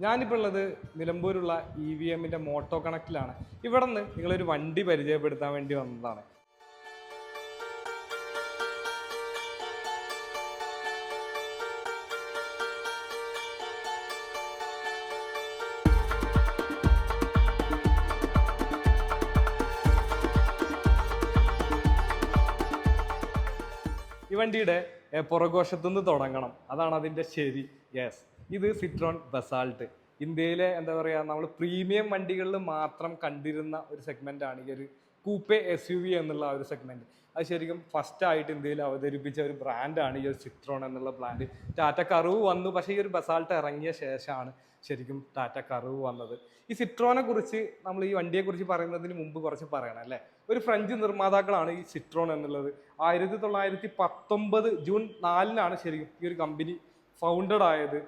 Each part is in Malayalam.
ഞാനിപ്പോൾ ഉള്ളത് നിലമ്പൂരുള്ള ഇ വി എമ്മിന്റെ മോട്ടോ കണക്റ്റിലാണ് ഇവിടെ നിന്ന് നിങ്ങളൊരു വണ്ടി പരിചയപ്പെടുത്താൻ വേണ്ടി വന്നതാണ്. ഈ വണ്ടിയുടെ പുറകോശത്തുനിന്ന് തുടങ്ങണം. അതാണ് അതിന്റെ ശരി. യെസ് ഇത് സിട്രോൺ ബസാൾട്ട് ഇന്ത്യയിലെ എന്താ പറയുക നമ്മൾ പ്രീമിയം വണ്ടികളിൽ മാത്രം കണ്ടിരുന്ന ഒരു സെഗ്മെന്റ് ആണ് ഈ ഒരു കൂപ്പെ എസ് യു വി എന്നുള്ള ഒരു സെഗ്മെന്റ് അത് ശരിക്കും ഫസ്റ്റ് ആയിട്ട് ഇന്ത്യയിൽ അവതരിപ്പിച്ച ഒരു ബ്രാൻഡാണ് ഈ ഒരു സിട്രോൺ എന്നുള്ള ബ്രാൻഡ് ടാറ്റ കറവ് വന്നു പക്ഷേ ഈ ഒരു ബസാൾട്ട് ഇറങ്ങിയ ശേഷമാണ് ശരിക്കും ടാറ്റ കറവ് വന്നത്. ഈ സിട്രോനെ കുറിച്ച് നമ്മൾ ഈ വണ്ടിയെ കുറിച്ച് പറയുന്നതിന് മുമ്പ് കുറച്ച് പറയണം അല്ലേ? ഒരു ഫ്രഞ്ച് നിർമ്മാതാക്കളാണ് ഈ സിട്രോൺ എന്നുള്ളത്. ആയിരത്തി തൊള്ളായിരത്തി പത്തൊമ്പത് ജൂൺ നാലിനാണ് ശരിക്കും ഈ ഒരു കമ്പനി ഫൗണ്ടഡ് ആയത്.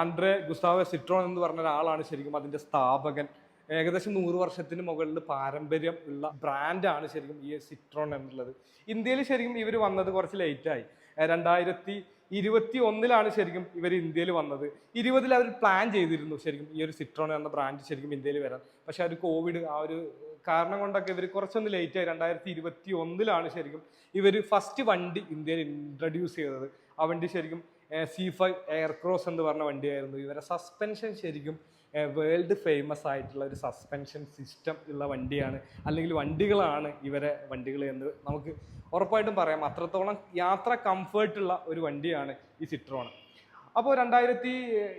ആൻഡ്രേ ഗുസ്താവോ സിട്രോൺ എന്ന് പറഞ്ഞ ഒരാളാണ് ശരിക്കും അതിന്റെ സ്ഥാപകൻ. ഏകദേശം നൂറ് വർഷത്തിന് മുകളിൽ പാരമ്പര്യം ഉള്ള ബ്രാൻഡാണ് ശരിക്കും ഈ സിട്രോൺ എന്നുള്ളത്. ഇന്ത്യയിൽ ശരിക്കും ഇവർ വന്നത് കുറച്ച് ലേറ്റായി രണ്ടായിരത്തി ഇരുപത്തി ഒന്നിലാണ് ശരിക്കും ഇവർ ഇന്ത്യയിൽ വന്നത്. ഇരുപതിൽ അവർ പ്ലാൻ ചെയ്തിരുന്നു ശരിക്കും ഈ ഒരു സിട്രോൺ എന്ന ബ്രാൻഡ് ശരിക്കും ഇന്ത്യയിൽ വരാൻ. പക്ഷെ ആ ഒരു കോവിഡ് ആ ഒരു കാരണം കൊണ്ടൊക്കെ ഇവർ കുറച്ചൊന്ന് ലേറ്റ് ആയി. രണ്ടായിരത്തി ഇരുപത്തി ഒന്നിലാണ് ശരിക്കും ഇവർ ഫസ്റ്റ് വണ്ടി ഇന്ത്യയിൽ ഇൻട്രൊഡ്യൂസ് ചെയ്തത്. ആ വണ്ടി ശരിക്കും സി ഫൈവ് എയർ ക്രോസ് എന്ന് പറഞ്ഞ വണ്ടിയായിരുന്നു. ഇവരെ സസ്പെൻഷൻ ശരിക്കും വേൾഡ് ഫേമസ് ആയിട്ടുള്ള ഒരു സസ്പെൻഷൻ സിസ്റ്റം ഉള്ള വണ്ടിയാണ്. അല്ലെങ്കിൽ വണ്ടികളാണ് ഇവരെ വണ്ടികൾ എന്ന് നമുക്ക് ഉറപ്പായിട്ടും പറയാം. അത്രത്തോളം യാത്ര കംഫേർട്ടുള്ള ഒരു വണ്ടിയാണ് ഈ സിട്രോൺ അപ്പോൾ രണ്ടായിരത്തി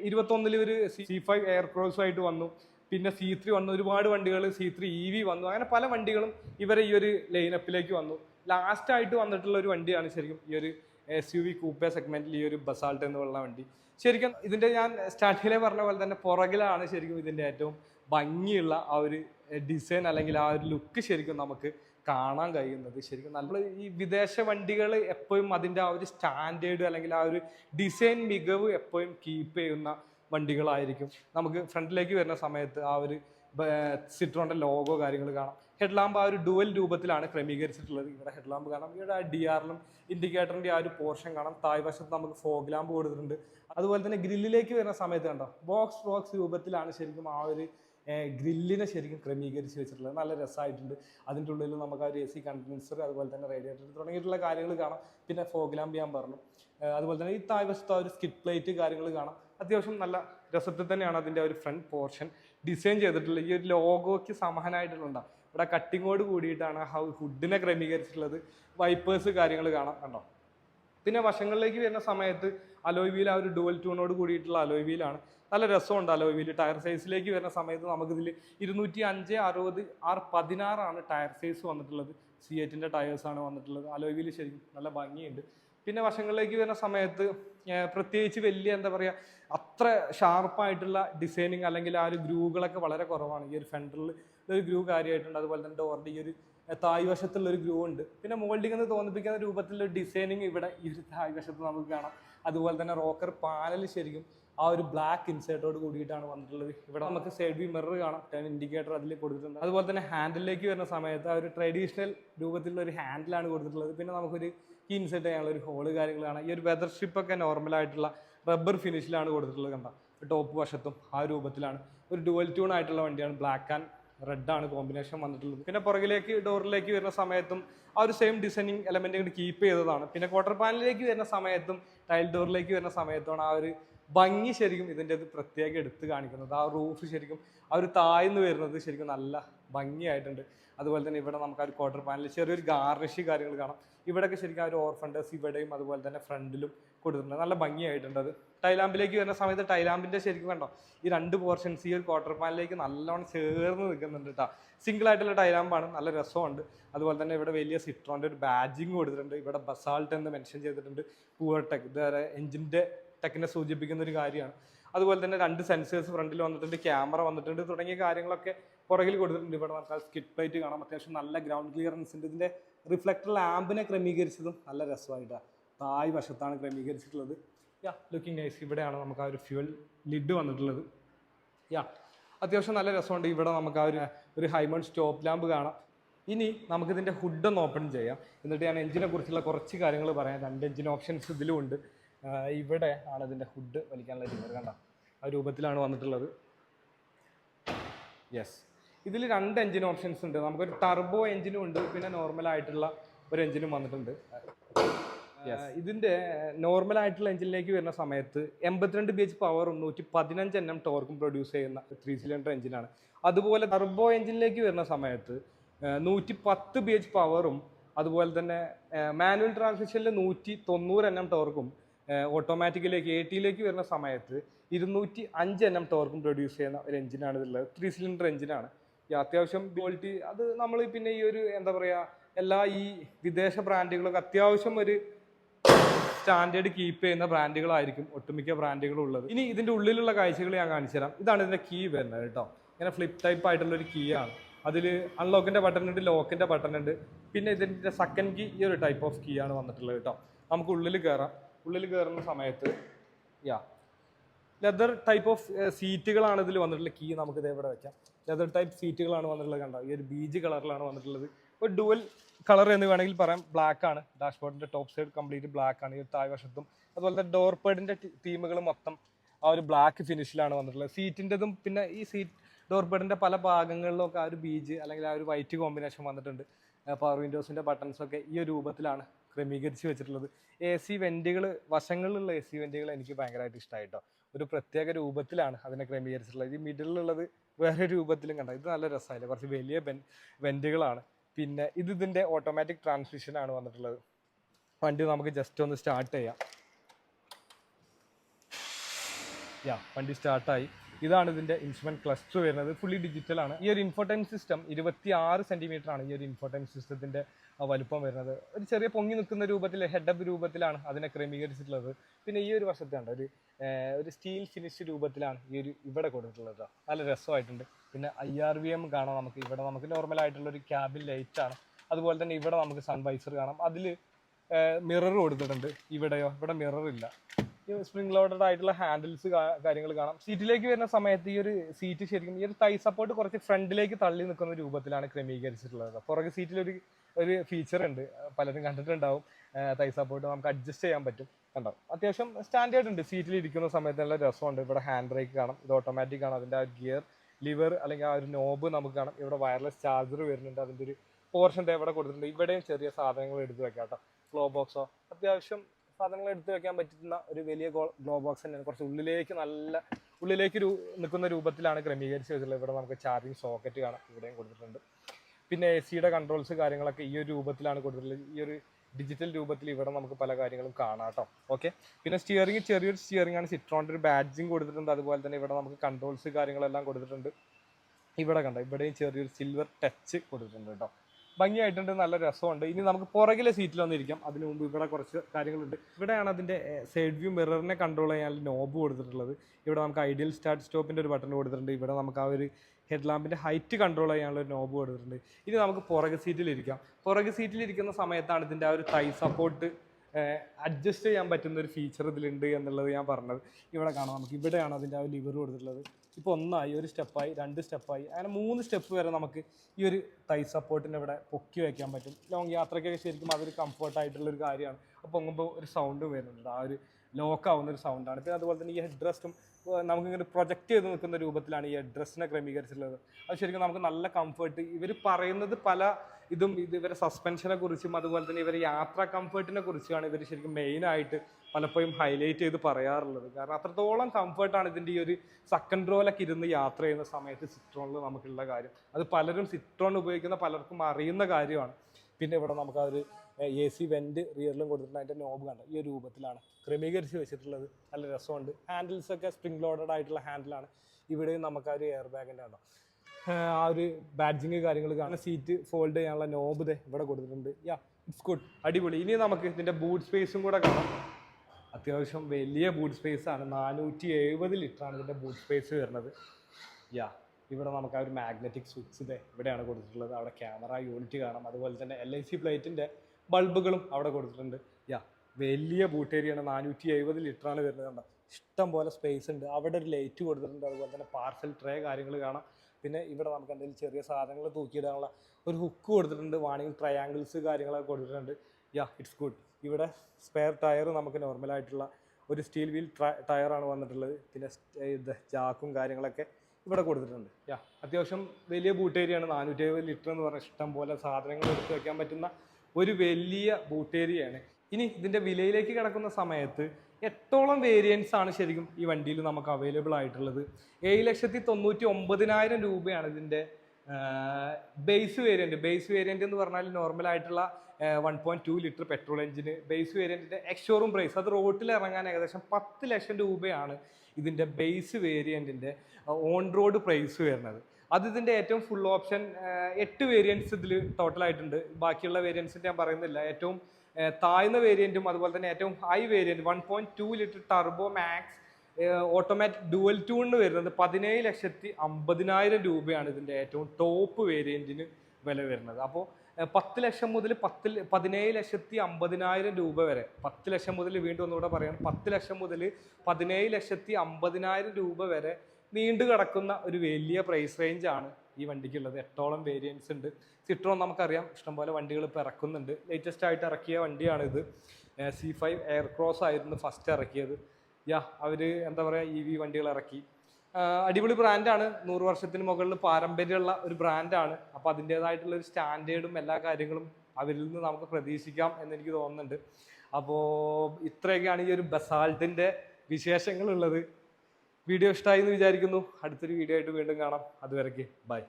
ഇരുപത്തൊന്നിൽ ഒരു സി ഫൈവ് എയർ ക്രോസുമായിട്ട് വന്നു. പിന്നെ സി ത്രീ വന്നു. ഒരുപാട് വണ്ടികൾ സി ത്രീ ഇ വി വന്നു. അങ്ങനെ പല വണ്ടികളും ഇവരെ ഈ ഒരു ലൈനപ്പിലേക്ക് വന്നു. ലാസ്റ്റായിട്ട് വന്നിട്ടുള്ള ഒരു വണ്ടിയാണ് ശരിക്കും ഈ ഒരു എസ് യു വി കൂപ്പ സെഗ്മെന്റിൽ ഈ ഒരു ബസാൾട്ട് എന്ന് പറഞ്ഞ വണ്ടി. ശരിക്കും ഇതിന്റെ ഞാൻ സ്റ്റാർട്ടിങ്ങിലെ പറഞ്ഞ പോലെ തന്നെ പുറകിലാണ് ശരിക്കും ഇതിന്റെ ഏറ്റവും ഭംഗിയുള്ള ആ ഒരു ഡിസൈൻ അല്ലെങ്കിൽ ആ ഒരു ലുക്ക് ശരിക്കും നമുക്ക് കാണാൻ കഴിയുന്നത്. ശരിക്കും നമ്മൾ ഈ വിദേശ വണ്ടികൾ എപ്പോഴും അതിന്റെ ആ ഒരു സ്റ്റാൻഡേർഡ് അല്ലെങ്കിൽ ആ ഒരു ഡിസൈൻ മികവ് എപ്പോഴും കീപ്പ് ചെയ്യുന്ന വണ്ടികളായിരിക്കും. നമുക്ക് ഫ്രണ്ടിലേക്ക് വരുന്ന സമയത്ത് ആ ഒരു സിട്രോണിന്റെ ലോഗോ കാര്യങ്ങൾ കാണാം. ഹെഡ് ലാമ്പ് ആ ഒരു ഡുവൽ രൂപത്തിലാണ് ക്രമീകരിച്ചിട്ടുള്ളത് ഇവിടെ ഹെഡ് ലാമ്പ് കാണാം ഇവിടെ ഡി ആറിലും ഇൻഡിക്കേറ്ററിന്റെ ആ ഒരു പോർഷൻ കാണാം. തായ് വശത്ത് നമുക്ക് ഫോഗ് ലാമ്പ് കൊടുത്തിട്ടുണ്ട്. അതുപോലെ തന്നെ ഗ്രില്ലിലേക്ക് വരുന്ന സമയത്ത് കണ്ടോ? ബോക്സ് ബോക്സ് രൂപത്തിലാണ് ശരിക്കും ആ ഒരു ഗ്രില്ലിനെ ശരിക്കും ക്രമീകരിച്ച് വെച്ചിട്ടുള്ളത്. നല്ല രസമായിട്ടുണ്ട്. അതിന്റെ ഉള്ളിൽ നമുക്ക് ആ ഒരു എ സി കണ്ടൻസർ അതുപോലെ തന്നെ റേഡിയേറ്റർ തുടങ്ങിയിട്ടുള്ള കാര്യങ്ങൾ കാണാം. പിന്നെ ഫോഗ് ലാമ്പ് ഞാൻ പറഞ്ഞു. അതുപോലെ തന്നെ ഈ തായ് വശത്ത് ആ ഒരു സ്കിറ്റ് പ്ലേറ്റ് കാര്യങ്ങൾ കാണാം. അത്യാവശ്യം നല്ല രസത്തിൽ തന്നെയാണ് അതിന്റെ ഒരു ഫ്രണ്ട് പോർഷൻ ഡിസൈൻ ചെയ്തിട്ടുള്ളത്. ഈ ഒരു ലോഗോയ്ക്ക് സമാനമായിട്ടുള്ള ഇവിടെ കട്ടിങ്ങോട് കൂടിയിട്ടാണ് ഹൗ ഹുഡിനെ ക്രമീകരിച്ചിട്ടുള്ളത്. വൈപ്പേഴ്സ് കാര്യങ്ങൾ കാണാം കണ്ടോ? പിന്നെ വശങ്ങളിലേക്ക് വരുന്ന സമയത്ത് അലോയ് വീൽ ആ ഒരു ഡുവൽ ട്യൂണോട് കൂടിയിട്ടുള്ള അലോയ് വീലാണ് നല്ല രസമുണ്ട് അലോയ് വീൽ ടയർ സൈസിലേക്ക് വരുന്ന സമയത്ത് നമുക്കിതിൽ ഇരുന്നൂറ്റി അഞ്ച് അറുപത് ആറ് പതിനാറാണ് ടയർ സൈസ് വന്നിട്ടുള്ളത്. സി എറ്റിന്റെ ടയേഴ്സാണ് വന്നിട്ടുള്ളത്. അലോയ് വീൽ ശരിക്കും നല്ല ഭംഗിയുണ്ട്. പിന്നെ വശങ്ങളിലേക്ക് വരുന്ന സമയത്ത് പ്രത്യേകിച്ച് വലിയ എന്താ പറയുക അത്ര ഷാർപ്പായിട്ടുള്ള ഡിസൈനിങ് അല്ലെങ്കിൽ ആ ഒരു ഗ്രൂകളൊക്കെ വളരെ കുറവാണ്. ഈ ഒരു ഫെൻഡറിൽ ഒരു ഗ്രൂ കാര്യമായിട്ടുണ്ട് അതുപോലെ തന്നെ ഡോറിന്റെ ഈ ഒരു തായ് വശത്തുള്ള ഒരു ഗ്രൂ ഉണ്ട്. പിന്നെ മോൾഡിംഗ് എന്ന് തോന്നിപ്പിക്കുന്ന രൂപത്തിലുള്ള ഡിസൈനിങ് ഇവിടെ ഈ ഒരു തായ് വശത്ത് നമുക്ക് കാണാം. അതുപോലെ തന്നെ റോക്കർ പാനൽ ശരിക്കും ആ ഒരു ബ്ലാക്ക് ഇൻസേർട്ടോട് കൂടിയിട്ടാണ് വന്നിട്ടുള്ളത്. ഇവിടെ നമുക്ക് സൈഡ് വ്യൂ മിറർ കാണാം. ടേൺ ഇൻഡിക്കേറ്റർ അതിൽ കൊടുത്തിട്ടുണ്ട്. അതുപോലെ തന്നെ ഹാൻഡിലേക്ക് വരുന്ന സമയത്ത് ആ ഒരു ട്രഡീഷണൽ രൂപത്തിലുള്ള ഒരു ഹാൻഡിലാണ് കൊടുത്തിട്ടുള്ളത്. പിന്നെ നമുക്കൊരു കീ ഇൻസേർട്ട് ചെയ്യാനുള്ള ഒരു ഹോൾ കാര്യങ്ങളാണ് ഈ ഒരു വെതർ ഷിപ്പൊക്കെ നോർമലായിട്ടുള്ള റബ്ബർ ഫിനിഷിലാണ് കൊടുത്തിട്ടുള്ളത് കണ്ട? ടോപ്പ് വശത്തും ആ രൂപത്തിലാണ്. ഒരു ഡുവൽ ട്യൂൺ ആയിട്ടുള്ള വണ്ടിയാണ് ബ്ലാക്ക് ആൻഡ് റെഡ് ആണ് കോമ്പിനേഷൻ വന്നിട്ടുള്ളത്. പിന്നെ പുറകിലേക്ക് ഡോറിലേക്ക് വരുന്ന സമയത്തും ആ ഒരു സെയിം ഡിസൈനിങ് എലമെന്റ് ഇങ്ങോട്ട് കീപ്പ് ചെയ്തതാണ്. പിന്നെ ക്വാർട്ടർ പാനലിലേക്ക് വരുന്ന സമയത്തും ടൈൽ ഡോറിലേക്ക് വരുന്ന സമയത്തുമാണ് ആ ഒരു ഭംഗി ശരിക്കും ഇതിന്റെ അത് പ്രത്യേകം എടുത്ത് കാണിക്കുന്നത്. ആ റൂഫ് ശരിക്കും ആ ഒരു താഴ്ന്ന് വരുന്നത് ശരിക്കും നല്ല ഭംഗിയായിട്ടുണ്ട്. അതുപോലെ തന്നെ ഇവിടെ നമുക്ക് ആ ഒരു ക്വാർട്ടർ പാനലിൽ ചെറിയൊരു ഗാർണിഷ് കാര്യങ്ങൾ കാണാം. ഇവിടെയൊക്കെ ശരിക്കും ആ ഒരു ഓർഫണ്ടേഴ്സ് ഇവിടെയും അതുപോലെ തന്നെ ഫ്രണ്ടിലും കൊടുത്തിട്ടുണ്ട്. നല്ല ഭംഗിയായിട്ടുണ്ട് അത്. ടൈലാമ്പിലേക്ക് വരുന്ന സമയത്ത് ടൈലാമ്പിന്റെ ശരിക്കും കണ്ടോ ഈ രണ്ട് പോർഷൻസ് ഈ ഒരു ക്വാർട്ടർ പാനിലേക്ക് നല്ലോണം ചേർന്ന് നിൽക്കുന്നുണ്ട് കേട്ടോ സിംഗിൾ ആയിട്ടുള്ള ടൈലാമ്പാണ്. നല്ല രസമുണ്ട്. അതുപോലെ തന്നെ ഇവിടെ വലിയ സിട്രോന്റെ ഒരു ബാജിങ് കൊടുത്തിട്ടുണ്ട്. ഇവിടെ ബസാൾട്ട് എന്ന് മെൻഷൻ ചെയ്തിട്ടുണ്ട്. പൂവർ ടെക് ഇത് എഞ്ചിന്റെ ടെക്കിനെ സൂചിപ്പിക്കുന്ന ഒരു കാര്യമാണ്. അതുപോലെ തന്നെ രണ്ട് സെൻസേഴ്സ് ഫ്രണ്ടിൽ വന്നിട്ടുണ്ട് ക്യാമറ വന്നിട്ടുണ്ട് തുടങ്ങിയ കാര്യങ്ങളൊക്കെ പുറകിൽ കൊടുത്തിട്ടുണ്ട്. ഇവിടെ നമുക്ക് സ്കിറ്റ് പ്ലേറ്റ് കാണാം. അത്യാവശ്യം നല്ല ഗ്രൗണ്ട് ക്ലിയറൻസ് ഉണ്ട് ഇതിന്റെ റിഫ്ലക്ടർ ലാമ്പിനെ ക്രമീകരിച്ചതും നല്ല രസമായിട്ടാണ് തായ് വശത്താണ് ക്രമീകരിച്ചിട്ടുള്ളത്. യാ ലുക്കിംഗ് നൈസ് ഇവിടെയാണ് നമുക്ക് ആ ഒരു ഫ്യൂൽ ലിഡ് വന്നിട്ടുള്ളത്. യാ അത്യാവശ്യം നല്ല രസമുണ്ട്. ഇവിടെ നമുക്ക് ആ ഒരു ഒരു ഹൈമൺ സ്റ്റോപ്പ് ലാമ്പ് കാണാം. ഇനി നമുക്കിതിന്റെ ഹുഡ് ഒന്ന് ഓപ്പൺ ചെയ്യാം. എന്നിട്ട് ഞാൻ എഞ്ചിനെ കുറിച്ചുള്ള കുറച്ച് കാര്യങ്ങൾ പറയാം. രണ്ട് എഞ്ചിൻ ഓപ്ഷൻസ് ഇതിലുമുണ്ട് ഇവിടെ ആണ് ഇതിന്റെ ഹുഡ് വലിക്കാനുള്ള രീതി. കണ്ട? ആ രൂപത്തിലാണ് വന്നിട്ടുള്ളത്. യെസ് ഇതിൽ രണ്ട് എഞ്ചിൻ ഓപ്ഷൻസ് ഉണ്ട്. നമുക്കൊരു ടർബോ എഞ്ചിനും ഉണ്ട്. പിന്നെ നോർമൽ ആയിട്ടുള്ള ഒരു എഞ്ചിനും വന്നിട്ടുണ്ട്. ഇതിന്റെ നോർമൽ ആയിട്ടുള്ള എഞ്ചിനിലേക്ക് വരുന്ന സമയത്ത് എൺപത്തിരണ്ട് ബി എച്ച് പവറും നൂറ്റി പതിനഞ്ച് എൻ എം ടോർക്കും പ്രൊഡ്യൂസ് ചെയ്യുന്ന ത്രീ സിലിണ്ടർ എഞ്ചിനാണ് അതുപോലെ ടർബോ എഞ്ചിനിലേക്ക് വരുന്ന സമയത്ത് നൂറ്റി പത്ത് ബി എച്ച് പവറും അതുപോലെ തന്നെ മാനുവൽ ട്രാൻസ്മിഷനിൽ നൂറ്റി തൊണ്ണൂറ് എൻ എം ടോർക്കും ഓട്ടോമാറ്റിക്കിലേക്ക് എ ടിയിലേക്ക് വരുന്ന സമയത്ത് ഇരുന്നൂറ്റി അഞ്ച് എൻ എം ടോർക്കും പ്രൊഡ്യൂസ് ചെയ്യുന്ന ഒരു എഞ്ചിനാണ് ഇതുള്ളത് ത്രീ സിലിണ്ടർ എഞ്ചിനാണ് ഈ അത്യാവശ്യം ക്വാളിറ്റി അത് നമ്മൾ പിന്നെ ഈ ഒരു എന്താ പറയുക എല്ലാ ഈ വിദേശ ബ്രാൻഡുകളൊക്കെ അത്യാവശ്യം ഒരു സ്റ്റാൻഡേർഡ് കീപ്പ് ചെയ്യുന്ന ബ്രാൻഡുകളായിരിക്കും ഒട്ടുമിക്ക ബ്രാൻഡുകളും ഉള്ളത് ഇനി ഇതിന്റെ ഉള്ളിലുള്ള കാഴ്ചകൾ ഞാൻ കാണിച്ചു തരാം ഇതാണ് ഇതിന്റെ കീ വരുന്നത് കേട്ടോ. ഇങ്ങനെ ഫ്ലിപ്പ് ടൈപ്പ് ആയിട്ടുള്ള ഒരു കീ ആണ്. അതിൽ അൺലോക്കിന്റെ ബട്ടൺ ഉണ്ട് ലോക്കിന്റെ ബട്ടൺ ഉണ്ട്. പിന്നെ ഇതിന്റെ സെക്കൻഡ് കീ ഈ ഒരു ടൈപ്പ് ഓഫ് കീ ആണ് വന്നിട്ടുള്ളത് കേട്ടോ. നമുക്ക് ഉള്ളിൽ കയറാം ഉള്ളിൽ കയറുന്ന സമയത്ത് യാ ലെതർ ടൈപ്പ് ഓഫ് സീറ്റുകളാണ് ഇതിൽ വന്നിട്ടുള്ള കീ നമുക്ക് ഇതേ ഇവിടെ വെക്കാം. ലെതർ ടൈപ്പ് സീറ്റുകളാണ് വന്നിട്ടുള്ളത് കണ്ടോ? ഈ ഒരു ബീജ് കളറിലാണ് വന്നിട്ടുള്ളത്. ഒരു ഡുവൽ കളർ എന്ന് വേണമെങ്കിൽ പറയാം. ബ്ലാക്ക് ആണ്. ഡാഷ്ബോർഡിന്റെ ടോപ്പ് സൈഡ് കംപ്ലീറ്റ് ബ്ലാക്ക് ആണ്. ഈ ഒരു താഴ്വശത്തും അതുപോലെ ഡോർ പേഡിന്റെ തീമുകൾ മൊത്തം ആ ഒരു ബ്ലാക്ക് ഫിനിഷിലാണ് വന്നിട്ടുള്ളത്. സീറ്റിന്റെതും പിന്നെ ഈ സീറ്റ് ഡോർ പേഡിന്റെ പല ഭാഗങ്ങളിലും ഒക്കെ ആ ഒരു ബീജ് അല്ലെങ്കിൽ ആ ഒരു വൈറ്റ് കോമ്പിനേഷൻ വന്നിട്ടുണ്ട്. പവർ വിൻഡോസിന്റെ ബട്ടൺസ് ഒക്കെ ഈ ഒരു രൂപത്തിലാണ് ക്രമീകരിച്ച് വെച്ചിട്ടുള്ളത്. എ സി വെന്റുകൾ വശങ്ങളിലുള്ള എ സി വെന്റുകൾ എനിക്ക് ഭയങ്കരമായിട്ട് ഇഷ്ടമായിട്ടോ ഒരു പ്രത്യേക രൂപത്തിലാണ് അതിനെ ക്രമീകരിച്ചിട്ടുള്ളത്. ഈ മിഡിലുള്ളത് വേറെ രൂപത്തിലും കണ്ട ഇത് നല്ല രസമായില്ലേ കുറച്ച് വലിയ വെൻ വെന്റുകളാണ് പിന്നെ ഇത് ഇതിന്റെ ഓട്ടോമാറ്റിക് ട്രാൻസ്മിഷൻ ആണ് വന്നിട്ടുള്ളത്. വണ്ടി നമുക്ക് ജസ്റ്റ് ഒന്ന് സ്റ്റാർട്ട് ചെയ്യാം. യാ വണ്ടി സ്റ്റാർട്ടായി ഇതാണ് ഇതിന്റെ ഇൻസ്ട്രുമെന്റ് ക്ലസ്റ്റർ വരുന്നത്. ഫുള്ളി ഡിജിറ്റൽ ആണ്. ഈ ഒരു ഇൻഫോർട്ടൈൻ സിസ്റ്റം ഇരുപത്തി ആറ് സെന്റിമീറ്റർ ആണ് ഈ ഒരു ഇൻഫോർട്ടൈൻ സിസ്റ്റത്തിന്റെ ആ വലുപ്പം വരുന്നത്. ഒരു ചെറിയ പൊങ്ങി നിൽക്കുന്ന രൂപത്തിൽ ഹെഡപ്പ് രൂപത്തിലാണ് അതിനെ ക്രമീകരിച്ചിട്ടുള്ളത്. പിന്നെ ഈ ഒരു വശത്ത് കണ്ട ഒരു ഒരു സ്റ്റീൽ ഫിനിഷ് രൂപത്തിലാണ് ഈ ഒരു ഇവിടെ കൊടുത്തിട്ടുള്ളത്. ട്ടോ. നല്ല രസമായിട്ടുണ്ട്. പിന്നെ ഐ ആർ വി എം കാണാം നമുക്ക്. ഇവിടെ നമുക്ക് നോർമൽ ആയിട്ടുള്ള ഒരു ക്യാബിൻ ലൈറ്റ് ആണ്. അതുപോലെ തന്നെ ഇവിടെ നമുക്ക് സൺവൈസർ കാണാം. അതിൽ മിറർ കൊടുത്തിട്ടുണ്ട്. ഇവിടെയോ? ഇവിടെ മിറർ ഇല്ല. സ്പ്രിംഗ് ലോഡഡ് ആയിട്ടുള്ള ഹാൻഡിൽസ് കാര്യങ്ങൾ കാണാം. സീറ്റിലേക്ക് വരുന്ന സമയത്ത് ഈ ഒരു സീറ്റ് ശരിക്കും ഈ ഒരു തൈ സപ്പോർട്ട് കുറച്ച് ഫ്രണ്ടിലേക്ക് തള്ളി നിൽക്കുന്ന രൂപത്തിലാണ് ക്രമീകരിച്ചിട്ടുള്ളത്. പുറകെ സീറ്റിൽ ഒരു ഒരു ഫീച്ചർ ഉണ്ട്. പലരും കണ്ടിട്ടുണ്ടാവും. തൈ സപ്പോർട്ട് നമുക്ക് അഡ്ജസ്റ്റ് ചെയ്യാൻ പറ്റും കണ്ടോ? അത്യാവശ്യം സ്റ്റാൻഡേർഡ് ഉണ്ട്. സീറ്റിൽ ഇരിക്കുന്ന സമയത്ത് നല്ല രസമുണ്ട്. ഇവിടെ ഹാൻഡ് ബ്രേക്ക് കാണാം. ഇത് ഓട്ടോമാറ്റിക് ആണ്. അതിന്റെ ആ ഗിയർ ലിവർ അല്ലെങ്കിൽ ആ ഒരു നോബ് നമുക്ക് കാണാം. ഇവിടെ വയർലെസ് ചാർജർ വരുന്നുണ്ട്. അതിന്റെ ഒരു പോർഷൻ ഇവിടെ കൊടുത്തിട്ടുണ്ട്. ഇവിടെയും ചെറിയ സാധനങ്ങൾ എടുത്ത് വെക്കാം കേട്ടോ. ഫ്ലോ ബോക്സോ അത്യാവശ്യം സാധനങ്ങൾ എടുത്തു വെക്കാൻ പറ്റുന്ന ഒരു വലിയ ഗ്ലോ ബോക്സ് തന്നെയാണ്. കുറച്ച് ഉള്ളിലേക്ക് നല്ല ഉള്ളിലേക്ക് നിൽക്കുന്ന രൂപത്തിലാണ് ക്രമീകരിച്ച് വെച്ചിട്ടുള്ളത് ഇവിടെ നമുക്ക് ചാർജിങ് സോക്കറ്റ് കാണാം. ഇവിടെയും കൊടുത്തിട്ടുണ്ട്. പിന്നെ എ സിയുടെ കൺട്രോൾസ് കാര്യങ്ങളൊക്കെ ഈ ഒരു രൂപത്തിലാണ് കൊടുത്തിട്ടുള്ളത്. ഈ ഒരു ഡിജിറ്റൽ രൂപത്തിൽ ഇവിടെ നമുക്ക് പല കാര്യങ്ങളും കാണാം കേട്ടോ. ഓക്കെ പിന്നെ സ്റ്റിയറിംഗ് ചെറിയൊരു സ്റ്റിയറിംഗ് ആണ്. സിട്രോണിന്റെ ഒരു ബാഡ്ജിങ് കൊടുത്തിട്ടുണ്ട്. അതുപോലെ തന്നെ ഇവിടെ നമുക്ക് കൺട്രോൾസ് കാര്യങ്ങളെല്ലാം കൊടുത്തിട്ടുണ്ട്. ഇവിടെ കണ്ടോ? ഇവിടെയും ചെറിയൊരു സിൽവർ ടച്ച് കൊടുത്തിട്ടുണ്ട് കേട്ടോ. ഭംഗിയായിട്ടുണ്ട് നല്ല രസമുണ്ട്. ഇനി നമുക്ക് പുറകിലെ സീറ്റിൽ വന്നിരിക്കാം. അതിന് മുമ്പ് ഇവിടെ കുറച്ച് കാര്യങ്ങളുണ്ട്. ഇവിടെയാണ് അതിന്റെ സൈഡ് വ്യൂ മിററിനെ കൺട്രോൾ ചെയ്യാൻ നോബ് കൊടുത്തിട്ടുള്ളത്. ഇവിടെ നമുക്ക് ഐഡിയൽ സ്റ്റാർട്ട് സ്റ്റോപ്പിന്റെ ഒരു ബട്ടൺ കൊടുത്തിട്ടുണ്ട്. ഇവിടെ നമുക്ക് ആ ഒരു ഹെഡ് ലാമ്പിന്റെ ഹൈറ്റ് കൺട്രോൾ ചെയ്യാനുള്ള ഒരു നോബ് കൊടുത്തിട്ടുണ്ട്. ഇനി നമുക്ക് പുറകെ സീറ്റിലിരിക്കാം പുറകെ സീറ്റിലിരിക്കുന്ന സമയത്താണ് ഇതിന്റെ ആ ഒരു തൈ സപ്പോർട്ട് അഡ്ജസ്റ്റ് ചെയ്യാൻ പറ്റുന്ന ഒരു ഫീച്ചർ ഇതിലുണ്ട് എന്നുള്ളത് ഞാൻ പറഞ്ഞത്. ഇവിടെ കാണാം. നമുക്ക് ഇവിടെയാണ് അതിന്റെ ആ ലിവർ കൊടുത്തിട്ടുള്ളത്. ഇപ്പോൾ ഒന്നായി ഒരു സ്റ്റെപ്പായി രണ്ട് സ്റ്റെപ്പായി. അങ്ങനെ മൂന്ന് സ്റ്റെപ്പ് വരെ നമുക്ക് ഈ ഒരു തൈ സപ്പോർട്ടിന്റെ ഇവിടെ പൊക്കി വയ്ക്കാൻ പറ്റും. ലോങ് യാത്രയ്ക്കൊക്കെ ശരിക്കും അതൊരു കംഫർട്ടായിട്ടുള്ളൊരു കാര്യമാണ്. അപ്പോൾ പൊങ്ങുമ്പോൾ ഒരു സൗണ്ട് വരുന്നുണ്ട്. ആ ഒരു ലോക്ക് ആവുന്ന ഒരു സൗണ്ടാണ് പിന്നെ അതുപോലെ തന്നെ ഈ ഹെഡ് റെസ്റ്റും നമുക്കിങ്ങനെ പ്രൊജക്റ്റ് ചെയ്ത് നിൽക്കുന്ന രൂപത്തിലാണ് ഈ ഹെഡ് ഡ്രസ്സിനെ ക്രമീകരിച്ചിട്ടുള്ളത്. അത് ശരിക്കും നമുക്ക് നല്ല കംഫർട്ട് ഇവർ പറയുന്നത് പല ഇതും ഇത് ഇവരെ സസ്പെൻഷനെ കുറിച്ചും അതുപോലെ തന്നെ ഇവരെ യാത്രാ കംഫർട്ടിനെ കുറിച്ചാണ് ഇവർ ശരിക്കും മെയിൻ ആയിട്ട് പലപ്പോഴും ഹൈലൈറ്റ് ചെയ്ത് പറയാറുള്ളത്. കാരണം അത്രത്തോളം കംഫർട്ടാണ് ഇതിന്റെ ഈ ഒരു സെക്കൻഡ് റോലൊക്കെ ഇരുന്ന് യാത്ര ചെയ്യുന്ന സമയത്ത് സിട്രോണിൽ നമുക്കുള്ള കാര്യം. അത് പലരും സിട്രോൺ ഉപയോഗിക്കുന്ന പലർക്കും അറിയുന്ന കാര്യമാണ്. പിന്നെ ഇവിടെ നമുക്ക് ഒരു എ സി വെന്റ് റിയറിലും കൊടുത്തിട്ടുണ്ട് അതിന്റെ നോബ് കണ്ട. ഈ ഒരു രൂപത്തിലാണ്. ക്രമീകരിച്ച് വെച്ചിട്ടുള്ളത്. നല്ല രസമുണ്ട്. ഹാൻഡിൽസ് ഒക്കെ സ്പ്രിംഗ് ലോഡഡ് ആയിട്ടുള്ള ഹാൻഡിലാണ് ഇവിടെയും നമുക്ക് ആ ഒരു എയർ ബാഗിന്റെ ഉണ്ടോ ആ ഒരു ബാഡ്ജിങ് കാര്യങ്ങൾ കാണാൻ സീറ്റ് ഫോൾഡ് ചെയ്യാനുള്ള നോബ് ദേ ഇവിടെ കൊടുത്തിട്ടുണ്ട്. യാ ഇറ്റ്സ് ഗുഡ് അടിപൊളി. ഇനി നമുക്ക് ഇതിന്റെ ബൂട്ട് സ്പേസും കൂടെ കാണാം. അത്യാവശ്യം വലിയ ബൂട്ട് സ്പേസ് ആണ്. നാനൂറ്റി എഴുപത് ലിറ്ററാണ് ഇതിന്റെ ബൂട്ട് സ്പേസ് വരുന്നത്. യാ ഇവിടെ നമുക്ക് ആ ഒരു മാഗ്നറ്റിക് സ്വിച്ച് ദേ ഇവിടെയാണ് കൊടുത്തിട്ടുള്ളത്. അവിടെ ക്യാമറ യൂണിറ്റ് കാണാം. അതുപോലെ തന്നെ എൽ ഐ സി പ്ലേറ്റിന്റെ ബൾബുകളും അവിടെ കൊടുത്തിട്ടുണ്ട്. യാ വലിയ ബൂട്ട് ഏരിയയാണ് നാനൂറ്റി എഴുപത് ലിറ്ററാണ് വരുന്നത് കണ്ടോ? ഇഷ്ടം പോലെ സ്പേസ് ഉണ്ട്. അവിടെ ഒരു ലൈറ്റ് കൊടുത്തിട്ടുണ്ട്. അതുപോലെ തന്നെ പാർസൽ ട്രേ കാര്യങ്ങൾ കാണാം. പിന്നെ ഇവിടെ നമുക്ക് എന്തെങ്കിലും ചെറിയ സാധനങ്ങൾ തൂക്കിയിടാനുള്ള ഒരു ഹുക്ക് കൊടുത്തിട്ടുണ്ട്. വാണിംഗ് ട്രയാങ്കിൾസ് കാര്യങ്ങളൊക്കെ കൊടുത്തിട്ടുണ്ട്. യാ ഇറ്റ്സ് ഗുഡ് ഇവിടെ സ്പെയർ ടയർ നമുക്ക് നോർമലായിട്ടുള്ള ഒരു സ്റ്റീൽ വീൽ ടയറാണ് വന്നിട്ടുള്ളത്. പിന്നെ ഇത് ജാക്കും കാര്യങ്ങളൊക്കെ ഇവിടെ കൊടുത്തിട്ടുണ്ട്. യാ അത്യാവശ്യം വലിയ ബൂട്ട് ഏരിയയാണ് നാനൂറ്റി എഴുപത് ലിറ്റർ എന്ന് പറഞ്ഞാൽ ഇഷ്ടം പോലെ സാധനങ്ങൾ എടുത്ത് വെക്കാൻ പറ്റുന്ന ഒരു വലിയ ബൂട്ട് ഏരിയയാണ് ഇനി ഇതിന്റെ വിലയിലേക്ക് കിടക്കുന്ന സമയത്ത് എട്ടോളം വേരിയൻസ് ആണ് ശരിക്കും ഈ വണ്ടിയിൽ നമുക്ക് അവൈലബിൾ ആയിട്ടുള്ളത്. ഏഴ് ലക്ഷത്തി തൊണ്ണൂറ്റി ഒമ്പതിനായിരം രൂപയാണ് ഇതിന്റെ ബേസ് വേരിയന്റ് ബേസ് വേരിയന്റ് എന്ന് പറഞ്ഞാൽ നോർമൽ ആയിട്ടുള്ള one point two litre petrol എഞ്ചിന് ബേസ് വേരിയന്റിന്റെ എക്സ്ഷോറൂം പ്രൈസ് അത് റോട്ടിൽ ഇറങ്ങാൻ ഏകദേശം പത്ത് ലക്ഷം രൂപയാണ് ഇതിന്റെ ബേസ് വേരിയന്റിന്റെ ഓൺ റോഡ് പ്രൈസ് വരുന്നത്. അത് ഇതിന്റെ ഏറ്റവും ഫുൾ ഓപ്ഷൻ എട്ട് വേരിയൻസ് ഇതിൽ ടോട്ടലായിട്ടുണ്ട് ബാക്കിയുള്ള വേരിയൻസിന്റെ ഞാൻ പറയുന്നില്ല. ഏറ്റവും താഴ്ന്ന വേരിയന്റും അതുപോലെ തന്നെ ഏറ്റവും high variant one point two litre turbo max automatic dual ട്യൂണിന് വരുന്നത് പതിനേഴ് ലക്ഷത്തി അമ്പതിനായിരം രൂപയാണ് ഇതിന്റെ ഏറ്റവും ടോപ്പ് വേരിയന്റിന് വില വരുന്നത്. അപ്പോൾ പത്ത് ലക്ഷം മുതൽ പത്ത് പതിനേഴ് ലക്ഷത്തി അമ്പതിനായിരം രൂപ വരെ. പത്ത് ലക്ഷം മുതൽ വീണ്ടും ഒന്നുകൂടെ പറയാം പത്ത് ലക്ഷം മുതൽ പതിനേഴ് ലക്ഷത്തി അമ്പതിനായിരം രൂപ വരെ നീണ്ടു കിടക്കുന്ന ഒരു വലിയ പ്രൈസ് റേഞ്ചാണ് ഈ വണ്ടിക്കുള്ളത്. എട്ടോളം വേരിയൻസ് ഉണ്ട്. സിട്രോൺ നമുക്കറിയാം. ഇഷ്ടംപോലെ വണ്ടികൾ ഇപ്പോൾ ഇറക്കുന്നുണ്ട്. ലേറ്റസ്റ്റ് ആയിട്ട് ഇറക്കിയ വണ്ടിയാണിത് സി ഫൈവ് എയർ ക്രോസ് ആയിരുന്നു ഫസ്റ്റ് ഇറക്കിയത്. യാ അവർ എന്താ പറയുക ഇ വി വണ്ടികൾ ഇറക്കി. അടിപൊളി ബ്രാൻഡാണ് നൂറ് വർഷത്തിന് മുകളിൽ പാരമ്പര്യമുള്ള ഒരു ബ്രാൻഡാണ് അപ്പോൾ അതിന്റേതായിട്ടുള്ള ഒരു സ്റ്റാൻഡേർഡും എല്ലാ കാര്യങ്ങളും അവരിൽ നിന്ന് നമുക്ക് പ്രതീക്ഷിക്കാം എന്ന് എനിക്ക് തോന്നുന്നുണ്ട്. അപ്പോൾ ഇത്രയൊക്കെയാണ് ഈ ഒരു ബസാൾട്ടിന്റെ വിശേഷങ്ങളുള്ളത്. വീഡിയോ ഇഷ്ടമായി എന്ന് വിചാരിക്കുന്നു. അടുത്തൊരു വീഡിയോ ആയിട്ട് വീണ്ടും കാണാം. അതുവരയ്ക്ക് ബൈ